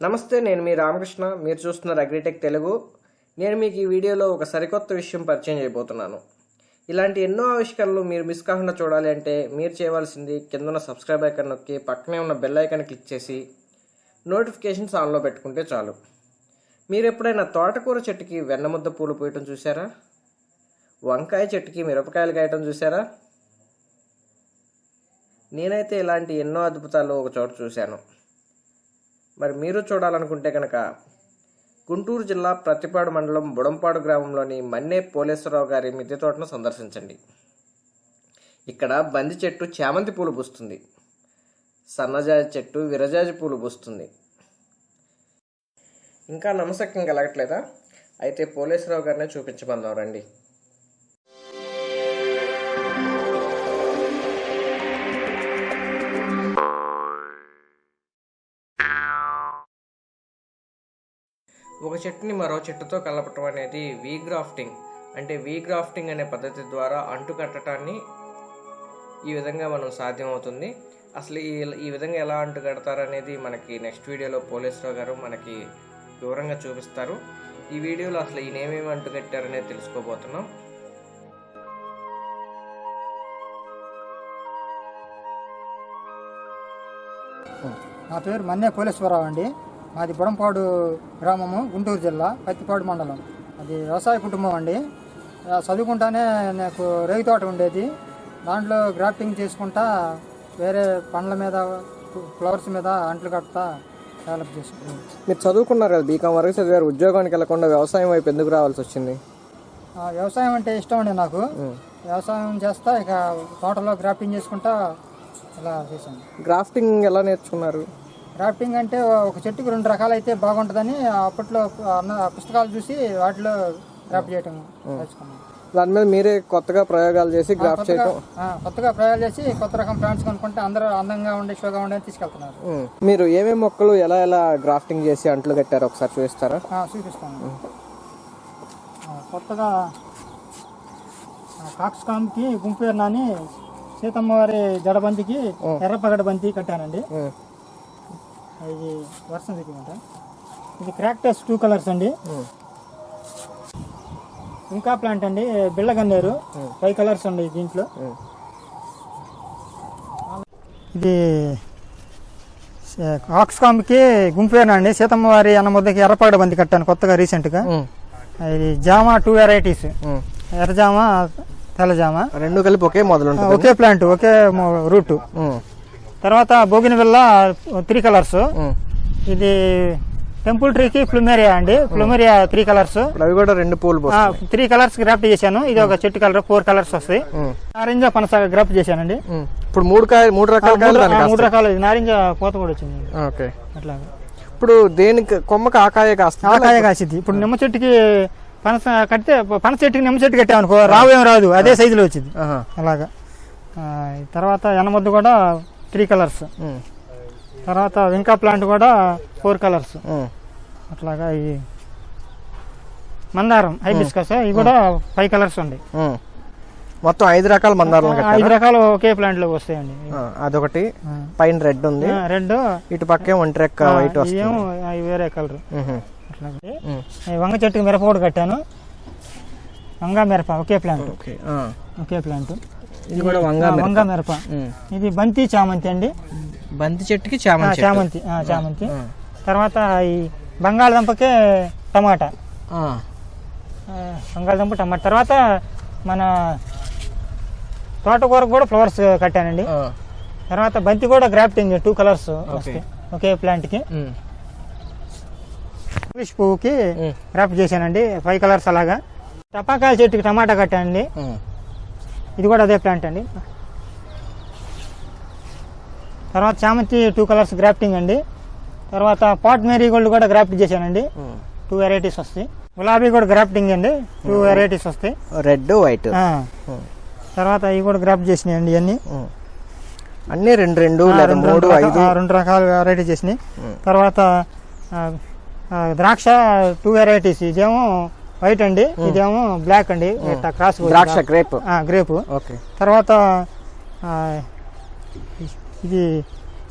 నమస్తే నేను మీ రామకృష్ణ. మీరు చూస్తున్నారు అగ్రిటెక్ తెలుగు. నేను మీకు ఈ వీడియోలో ఒక సరికొత్త విషయం పరిచయం చేయబోతున్నాను. ఇలాంటి ఎన్నో ఆవిష్కరణలు మీరు మిస్ కాకుండా చూడాలి అంటే మీరు చేయవలసింది కింద ఉన్న సబ్స్క్రైబ్ ఐకాన్ నొక్కి పక్కనే ఉన్న బెల్ ఐకాన్ క్లిక్ చేసి నోటిఫికేషన్స్ ఆన్లో పెట్టుకుంటే చాలు. మీరు ఎప్పుడైనా తోటకూర చెట్టుకి వెన్నముద్ద పూలు పోయటం చూసారా వంకాయ చెట్టుకి మిరపకాయలు కాయటం చూసారా నేనైతే ఇలాంటి ఎన్నో అద్భుతాలు ఒక చోట చూశాను. మరి మీరు చూడాలనుకుంటే కనుక గుంటూరు జిల్లా ప్రతిపాడు మండలం బుడంపాడు గ్రామంలోని మన్నే పోలేశ్వరరావు గారి మిద్దె తోటను సందర్శించండి. ఇక్కడ బంది చెట్టు చామంతి పూలు పూస్తుంది. సన్నజాజి చెట్టు విరజాజి పూలు పూస్తుంది. ఇంకా నమసక్యం కలగట్లేదా? అయితే పోలేశ్వరరావు గారినే చూపించమందాం రండి. ఒక చెట్టుని మరో చెట్టుతో కలపటం అనేది వీ గ్రాఫ్టింగ్. అంటే వీ గ్రాఫ్టింగ్ అనే పద్ధతి ద్వారా అంటు కట్టడాన్ని ఈ విధంగా మనం సాధ్యమవుతుంది. అసలు ఈ ఈ విధంగా ఎలా అంటు కడతారు అనేది మనకి నెక్స్ట్ వీడియోలో పోలీసరావు గారు మనకి వివరంగా చూపిస్తారు. ఈ వీడియోలో అసలు ఈయన ఏమేమి అంటు కట్టారనేది తెలుసుకోబోతున్నాం. నా పేరు మన్నే కోలేశ్వరరావు అండి. మాది బుడంపాడు గ్రామము గుంటూరు జిల్లా పత్తిపాడు మండలం. అది వ్యవసాయ కుటుంబం అండి. చదువుకుంటానే నాకు రేగి తోట ఉండేది. దాంట్లో గ్రాఫ్టింగ్ చేసుకుంటా వేరే పండ్ల మీద ఫ్లవర్స్ మీద అంట్లు కడతా డెవలప్ చేసుకున్నాను. మీరు చదువుకున్నారు కదా బీకాం వరకు చదివారు. ఉద్యోగానికి వెళ్ళకుండా వ్యవసాయం వైపు ఎందుకు రావాల్సి వచ్చింది? ఆ, వ్యవసాయం అంటే ఇష్టం అండి నాకు. వ్యవసాయం చేస్తా ఇక తోటలో గ్రాఫ్టింగ్ చేసుకుంటా ఇలా చేశాను. గ్రాఫ్టింగ్ ఎలా నేర్చుకున్నారు? గ్రాఫ్టింగ్ అంటే ఒక చెట్టుకు రెండు రకాలు అయితే బాగుంటుందని అప్పట్లో పుస్తకాలు చూసి వాటిలో గ్రాఫ్ట్ చేయటం దాని మీద మీరే కొత్తగా ప్రయోగాలు చేసి గ్రాఫ్ చేయటం. కొత్తగా ప్రయోగాలు చేసి కొత్త రకం ప్లాంట్స్ కొనుక్కుంటే అందరూ అందంగా ఉండే షోగా ఉండే తీసుకెళ్తున్నారు. మీరు ఏమేమి మొక్కలు ఎలా ఎలా గ్రాఫ్టింగ్ చేసి అంట్లు కట్టారో ఒకసారి చూపిస్తారా? చూపిస్తాను. కొత్తగా కాక్స్కామ్కి గుంపేరున అని సీతమ్మ వారి జడబంతికి ఎర్రపగడ బంతి కట్టానండి. ఇది వర్షం దిగుమంట ఇది క్రాక్టస్ టూ కలర్స్ అండి. ఇంకా ప్లాంట్ అండి బిళ్ళగన్నేరు ఫైవ్ కలర్స్ ఉన్నాయి దీంట్లో. ఇది ఆక్స్కామ్కి గుంపేనా అండి? సీతమ్మ వారి అన్న ముద్దకి ఎర్రపగడ బంతి కట్టాను కొత్తగా రీసెంట్గా. ఇది జామ టూ వెరైటీస్. ఎర్రజామ తెల్లజామ. రెండు కలిపి ఒకే మొదలు ఒకే ప్లాంట్ ఒకే రూట్. తర్వాత బోగిన బిల్ల త్రీ కలర్స్. ఇది టెంపుల్ ట్రీకి ప్లూమేరియా అండి. ప్లూమేరియా త్రీ కలర్స్ అవి కూడా రెండు పూలు త్రీ కలర్స్ గ్రాఫ్ట్ చేశాను. ఇది ఒక చెట్టు కలర్ ఫోర్ కలర్స్ వస్తాయి. నారింజ పనస గ్రాఫ్ట్ చేశానండి. ఇప్పుడు మూడు కాయ మూడు రకాల మూడు- రకాలు. నారింజ పూత కూడా వచ్చింది. ఓకే. అట్లాగా. ఇప్పుడు దేనికి కొమ్మకి ఆకాయ కాస్త ఆకాయ కాసిద్ది. ఇప్పుడు నిమ్మ చెట్టుకి పనస కడితే పనస చెట్టుకి నిమ్మ చెట్టు కట్టామనుకో రావు ఏం రాదు. అదే సైజులో వచ్చింది. అలాగా. తర్వాత ఎనమద్దు కూడా త్రీ కలర్స్. తర్వాత వెంకా ప్లాంట్ కూడా ఫోర్ కలర్స్. అట్లాగా ఈ మందారం హైబిస్కస్ ఇవి కూడా ఫైవ్ కలర్స్ ఉన్నాయి మొత్తం ఐదు రకాల మందారాలు ఆ, ఐదు రకాలు ఒకే ప్లాంట్లో వస్తాయండి. అదొకటి. పైన రెడ్ ఉంది. రెడ్. ఇటు పక్కే ఒంటి రెక్క వైట్ వస్తుంది. వేరే కలర్. అట్లాగే వంగ చెట్టుకి మిరప కూడా కట్టాను. వంగ మిరప ఒకే ప్లాంట్. ఒకే ప్లాంట్ ఇది కూడా వంగ మిరప. ఇది బంతి చామంతి అండి బంతి చెట్టుకి చామంతి. చామంతి చామంతి. తర్వాత ఈ బంగాళదుంపకే టమాటా బంగాళదుంప టమాటా తర్వాత మన తోటకూరకు కూడా ఫ్లవర్స్ కట్టానండి. తర్వాత బంతి కూడా గ్రాఫ్టింగ్ టూ కలర్స్ వస్తాయి ఒకే ప్లాంట్కి ఉమ్. ఇంగ్లీష్ పువ్వుకి. గ్రాఫ్ట్ చేశానండి ఫైవ్ కలర్స్ అలాగా టపాకాయల చెట్టుకి టమాటా కట్టానండి. ఇది కూడా అదే ప్లాంట్ అండి. తర్వాత చామంతి టూ కలర్స్ గ్రాఫ్టింగ్ అండి. తర్వాత పాట్ మేరీగోల్డ్ కూడా గ్రాఫ్ట్ చేశానండి. టూ వెరైటీస్ వస్తాయి. గులాబీ కూడా గ్రాఫ్టింగ్ అండి. టూ వెరైటీస్ వస్తాయి. రెడ్ వైట్ ఉమ్. తర్వాత ఇవి కూడా గ్రాఫ్ట్ చేసినాయండి ఇవన్నీ. ఉమ్. అన్ని రెండు రెండు మూడు ఐదు? రెండు రకాల వెరైటీ చేసినాయి. తర్వాత ద్రాక్ష టూ వెరైటీస్ ఇదేమో వైట్ అండి ఇదేమో బ్లాక్ అండి క్రాస్ ద్రాక్ష గ్రేప్. గ్రేపు. ఓకే. తర్వాత ఇది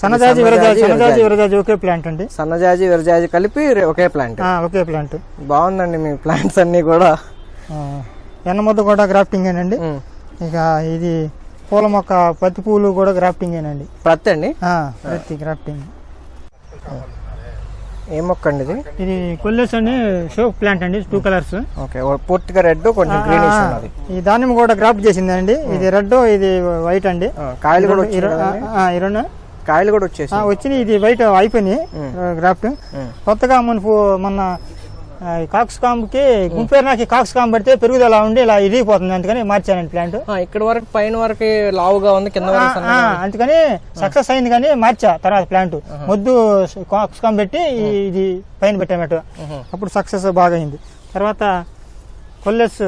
సన్నజాజి విరజాజి సన్నజాజి విరజాజి ఒకే ప్లాంట్ అండి. సన్నజాజి విరజాజి కలిపి ఒకే ప్లాంట్ ఒకే ప్లాంట్ బాగుందండి మీ ప్లాంట్స్ అన్ని కూడా. ఎన్నముద్ద కూడా గ్రాఫ్టింగ్ ఏనండి. ఉమ్. ఇక ఇది పూల మొక్క పత్తి పూలు కూడా గ్రాఫ్టింగ్ ఏనండి. ప్రతి అండి? ప్రతి గ్రాఫ్టింగ్ ఏ మొక్క అండి ఇది? ఇది కొల్లేస్ అండి షోక్ ప్లాంట్ అండి టూ కలర్స్. ఓకే పూర్తిగా రెడ్ కొంచెం గ్రీనిష్ ఉన్నది. ఈ దానిమ్మ కూడా గ్రాఫ్ట్ చేసిందండి. ఇది రెడ్ ఇది వైట్ అండి. కాయలు కూడా రెండు కాయలు కూడా వచ్చేసి వచ్చినాయి ఇది వైట్ అయిపోయినాయి గ్రాఫ్ట్. కొత్తగా మన మొన్న ఆ, ఈ కాక్స్ కాంబ్కి గుంపేరునాకి కాక్స్ కాంబ్ పడితే పెరుగుదల ఉండి ఇలా ఇరిగిపోతుంది. అందుకని మార్చానండి ప్లాంట్ ఇక్కడ వరకు పైన వరకు లావుగా ఉంది కింద అందుకని సక్సెస్ అయింది కానీ మార్చా తర్వాత ప్లాంట్ మొద్దు కాక్స్ కాంబ్ పెట్టి ఇది పైన పెట్టామట. ఉహు. అప్పుడు సక్సెస్ బాగా అయింది తర్వాత కొల్లెస్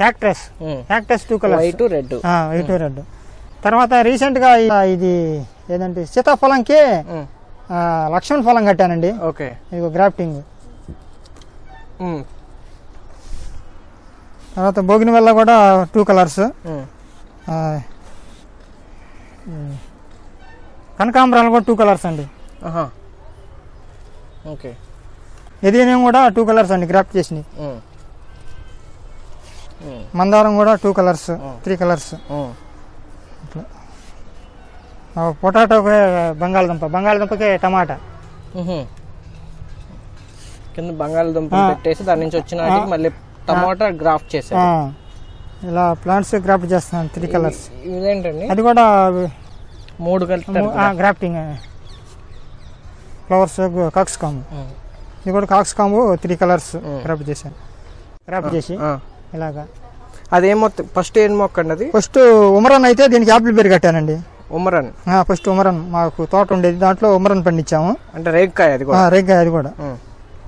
cactus. Cactus two colours white red white red తర్వాత రీసెంట్గా ఇది ఏదంటే సీతాఫలంకి లక్ష్మణ్ ఫలం కట్టానండి. ఓకే. ఇది గ్రాఫ్టింగ్. తర్వాత బోగిన వల్ల కూడా టూ కలర్స్. కనకాంబరాలు కూడా టూ కలర్స్ అండి. ఓకే ఎదిగినేం కూడా టూ కలర్స్ అండి గ్రాఫ్ట్ చేసినాయి ఉమ్. ఉమ్. మందారం కూడా టూ కలర్స్ త్రీ కలర్స్ ఉమ్. పొటాటోకి బంగాళదుంప బంగాళదుంపకి టమాటా. కింద బంగాళదుంపలు పెట్టేసి దాని నుంచి వచ్చిన మళ్ళీ టమాటా గ్రాఫ్ట్ ఆ, ఇలా ప్లాంట్స్ గ్రాఫ్ట్ చేస్తున్నాను త్రీ కలర్స్ ఇదేంటండి? అది కూడా మూడు కలుపుతారు గ్రాఫ్టింగ్ ఫ్లవర్స్ కాక్స్ కాంబు. ఇది కూడా cockscomb three colours graft చేశాను. గ్రాఫ్ట్ చేసి. ఇలాగా. అదేం మొత్తం ఫస్ట్ ఏం మొక్క అండి అది? ఫస్ట్ ఉమరన్ అయితే దీనికి యాపిల్ బేర్ కట్టానండి. ఉమరన్. ఫస్ట్ ఉమరన్. మాకు తోట ఉండేది దాంట్లో ఉమరన్ పండించాము. అంటే రేగ్కాయ అది కూడా? ఆ, రేగ్గాయ అది కూడా.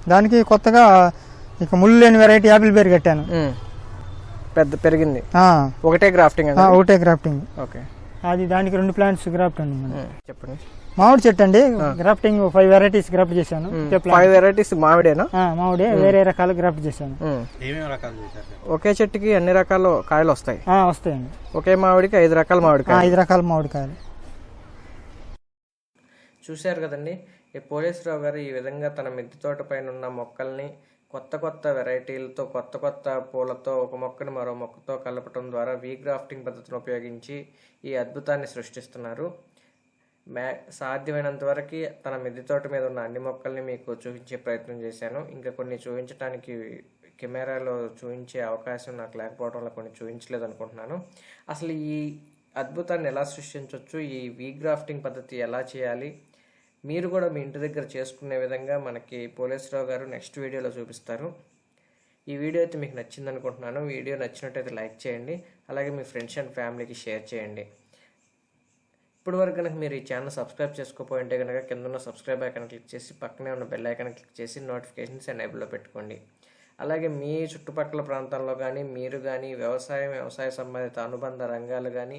దానికి కొత్తగా ఇక ముళ్ళు లేని వెరైటీ యాపిల్ బేర్ కట్టాను. పెద్ద పెరిగింది. ఆ, ఒకటే గ్రాఫ్టింగ్ ఒకటే గ్రాఫ్టింగ్ ఓకే. అది దానికి రెండు ప్లాంట్స్ గ్రాఫ్ట్ అండి. చెప్పండి. మామిడి చెట్టు అండి. గ్రాఫ్టింగ్ ఫైవ్ వెరైటీస్ గ్రాఫ్ట్ చేశాను. ఫైవ్ వెరైటీస్ మామిడేనా? ఆ, మామిడి వేరే రకాల గ్రాఫ్ట్ చేశాను. ఒకే చెట్టుకి అన్ని రకాల కాయలు వస్తాయి? ఆ, వస్తాయండి. ఒకే మామిడికి ఐదు రకాల ఆ, మామిడికాయ ఐదు రకాల మామిడికాయలు. చూశారు కదండి. ఈ పోలీసరావు గారు ఈ విధంగా తన మిద్దె తోట పైన ఉన్న మొక్కల్ని కొత్త కొత్త వెరైటీలతో కొత్త కొత్త పూలతో ఒక మొక్కను మరో మొక్కతో కలపటం ద్వారా వీ గ్రాఫ్టింగ్ పద్ధతిని ఉపయోగించి ఈ అద్భుతాన్ని సృష్టిస్తున్నారు. మ్యా సాధ్యమైనంత వరకు తన మిద్దె తోట మీద ఉన్న అన్ని మొక్కల్ని మీకు చూపించే ప్రయత్నం చేశాను. ఇంకా కొన్ని చూపించడానికి కెమెరాలో చూపించే అవకాశం నాకు లేకపోవడం వల్ల కొన్ని చూపించలేదు అనుకుంటున్నాను. అసలు ఈ అద్భుతాన్ని ఎలా సృష్టించవచ్చు ఈ వీ గ్రాఫ్టింగ్ పద్ధతి ఎలా చేయాలి? మీరు కూడా మీ ఇంటి దగ్గర చేసుకునే విధంగా మనకి పోలీసరావు గారు నెక్స్ట్ వీడియోలో చూపిస్తారు. ఈ వీడియో అయితే మీకు నచ్చింది అనుకుంటున్నాను వీడియో నచ్చినట్టయితే లైక్ చేయండి. అలాగే మీ ఫ్రెండ్స్ అండ్ ఫ్యామిలీకి షేర్ చేయండి. ఇప్పటివరకు వరకు కనుక మీరు ఈ ఛానల్ సబ్స్క్రైబ్ చేసుకోపోయి ఉంటే కనుక కింద ఉన్న సబ్స్క్రైబ్ ఐకాన్ క్లిక్ చేసి పక్కనే ఉన్న బెల్ ఐకాన్ క్లిక్ చేసి నోటిఫికేషన్స్ ఎనేబుల్లో పెట్టుకోండి. అలాగే మీ చుట్టుపక్కల ప్రాంతాల్లో కానీ మీరు కానీ వ్యవసాయం వ్యవసాయ సంబంధిత అనుబంధ రంగాలు కానీ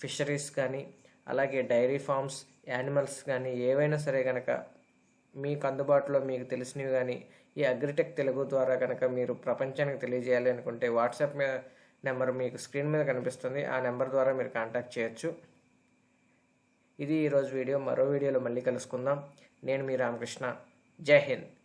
ఫిషరీస్ కానీ అలాగే డైరీ ఫార్మ్స్ యానిమల్స్ కానీ ఏవైనా సరే కనుక మీకు అందుబాటులో మీకు తెలిసినవి కానీ ఈ అగ్రిటెక్ తెలుగు ద్వారా కనుక మీరు ప్రపంచానికి తెలియజేయాలి అనుకుంటే వాట్సాప్ మీద నెంబర్ మీకు స్క్రీన్ మీద కనిపిస్తుంది. ఆ నెంబర్ ద్వారా మీరు కాంటాక్ట్ చేయొచ్చు. ఇది ఈరోజు వీడియో. మరో వీడియోలో మళ్ళీ కలుసుకుందాం. నేను మీ రామకృష్ణ. జై హింద్.